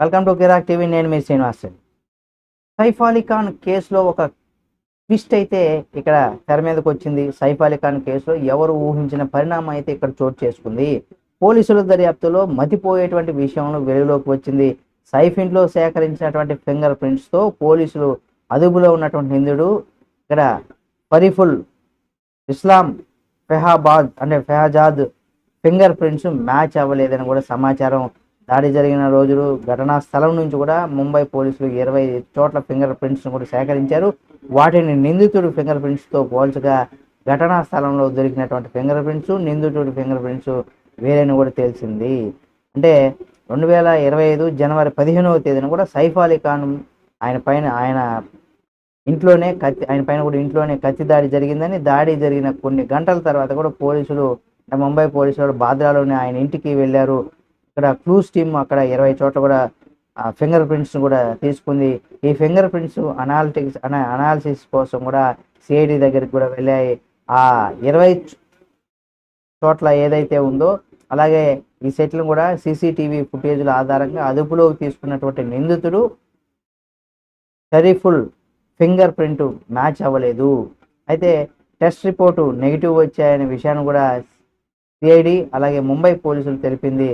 Welcome to Kirik TV నేను మీ శ్రీనివాస్ సైఫ్ అలీఖాన్ కేసులో ఒక ట్విస్ట్ అయితే ఇక్కడ తెర మీదకి వచ్చింది. సైఫ్ అలీఖాన్ కేసులో ఎవరు ఊహించిన పరిణామం అయితే ఇక్కడ చోటు చేసుకుంది. పోలీసుల దర్యాప్తులో మతిపోయేటువంటి విషయంలో వెలుగులోకి వచ్చింది. సైఫ్ ఇంట్లో సేకరించినటువంటి ఫింగర్ ప్రింట్స్తో పోలీసులు అదుపులో ఉన్నటువంటి నిందుడు ఇక్కడ ఫరీఫుల్ ఇస్లాం ఫెహాబాద్ అంటే ఫెహాజాద్ ఫింగర్ ప్రింట్స్ మ్యాచ్ అవ్వలేదని కూడా సమాచారం దాడి జరిగిన రోజులు ఘటనా స్థలం నుంచి కూడా ముంబై పోలీసులు ఇరవై చోట్ల ఫింగర్ ప్రింట్స్ను కూడా సేకరించారు. వాటిని నిందితుడి ఫింగర్ ప్రింట్స్తో పోల్చగా ఘటనా స్థలంలో దొరికినటువంటి ఫింగర్ ప్రింట్స్ నిందితుడి ఫింగర్ ప్రింట్స్ వేరేని కూడా తెలిసింది. అంటే రెండు వేల ఇరవై ఐదు జనవరి పదిహేనవ తేదీన కూడా సైఫ్ అలీ ఖాన్ ఆయన పైన ఆయన ఇంట్లోనే కత్తి ఆయన పైన కూడా ఇంట్లోనే కత్తి దాడి జరిగిందని దాడి జరిగిన కొన్ని గంటల తర్వాత కూడా పోలీసులు ముంబై పోలీసులు బాద్రాలోని ఆయన ఇంటికి వెళ్ళారు. ఇక్కడ క్లూస్ టీమ్ అక్కడ ఇరవై చోట్ల కూడా ఫింగర్ ప్రింట్స్ కూడా తీసుకుంది. ఈ ఫింగర్ ప్రింట్స్ అనాలిటిక్స్ అనాలిసిస్ కోసం కూడా సిఐడి దగ్గరికి కూడా వెళ్ళాయి. ఆ ఇరవై చోట్ల ఏదైతే ఉందో అలాగే ఈ సెట్లను కూడా సీసీటీవీ ఫుటేజ్ల ఆధారంగా అదుపులోకి తీసుకున్నటువంటి నిందితుడు షరీఫుల్ ఫింగర్ ప్రింట్ మ్యాచ్ అవ్వలేదు. అయితే టెస్ట్ రిపోర్టు నెగిటివ్ వచ్చాయనే విషయాన్ని కూడా సిఐడి అలాగే ముంబై పోలీసులు తెలిపింది.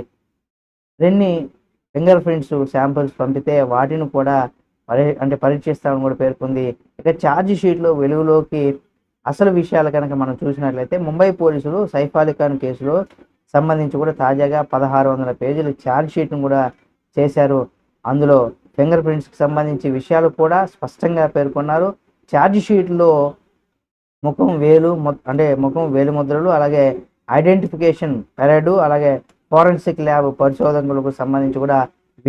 రెండు ఫింగర్ ప్రింట్స్ శాంపిల్స్ పంపితే వాటిని కూడా పరి అంటే పరీక్షిస్తామని కూడా పేర్కొంది. ఇక ఛార్జ్ షీట్లో వెలుగులోకి అసలు విషయాలు కనుక మనం చూసినట్లయితే ముంబై పోలీసులు సైఫ్ ఖాన్ కేసులో సంబంధించి కూడా తాజాగా పదహారు వందల పేజీల ఛార్జ్ షీట్ను కూడా చేశారు. అందులో ఫింగర్ ప్రింట్స్కి సంబంధించి విషయాలు కూడా స్పష్టంగా పేర్కొన్నారు. ఛార్జ్ షీట్లో ముఖం వేలు మొ- అంటే ముఖం వేలు ముద్రలు అలాగే ఐడెంటిఫికేషన్ పెరడు అలాగే ఫోరెన్సిక్ ల్యాబ్ పరిశోధనలకు సంబంధించి కూడా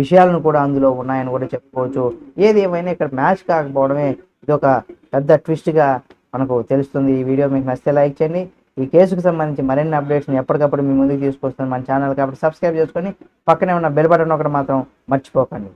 విషయాలను కూడా అందులో ఉన్నాయని కూడా చెప్పుకోవచ్చు. ఏది ఏమైనా ఇక్కడ మ్యాచ్ కాకపోవడమే ఇది ఒక పెద్ద ట్విస్ట్గా మనకు తెలుస్తుంది. ఈ వీడియో మీకు నచ్చితే లైక్ చేయండి. ఈ కేసుకు సంబంధించి మరిన్ని అప్డేట్స్ని ఎప్పటికప్పుడు మీ ముందుకు తీసుకొస్తుంది మన ఛానల్ కాబట్టి సబ్స్క్రైబ్ చేసుకొని పక్కనే ఉన్న బెల్ బటన్ ఒకటి మాత్రం మర్చిపోకండి.